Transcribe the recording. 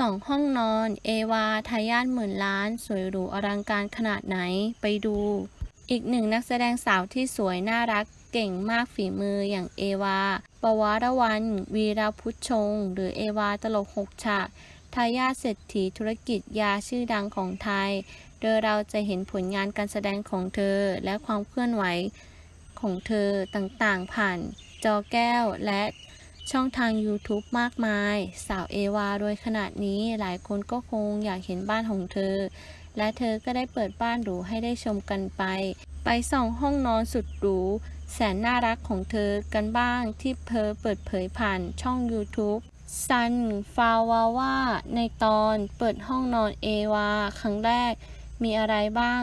สองห้องนอน เอวาทายาทหมื่นล้าน สวยหรูอลังการขนาดไหนไปดู อีกหนึ่งนักแสดงสาวที่สวยน่ารักเก่งมากฝีมืออย่างเอวา ปวารวัน วีรพุชชง หรือเอวาตลกหกฉากทายาทเศรษฐีธุรกิจยาชื่อดังของไทย โดยเราจะเห็นผลงานการแสดงของเธอและความเคลื่อนไหวของเธอต่างๆผ่านจอแก้วและ ช่องทาง YouTube มากมาย สาวเอวารวยขนาดนี้หลายคนก็คงอยากเห็นบ้านของเธอ และเธอก็ได้เปิดบ้านหรูให้ได้ชมกันไป ไปส่องห้องนอนสุดหรูแสนน่ารักของเธอกันบ้างที่เธอเปิดเผยผ่านช่อง YouTube ซันฟาวาว่าในตอนเปิดห้องนอนเอวา ครั้งแรกมีอะไรบ้าง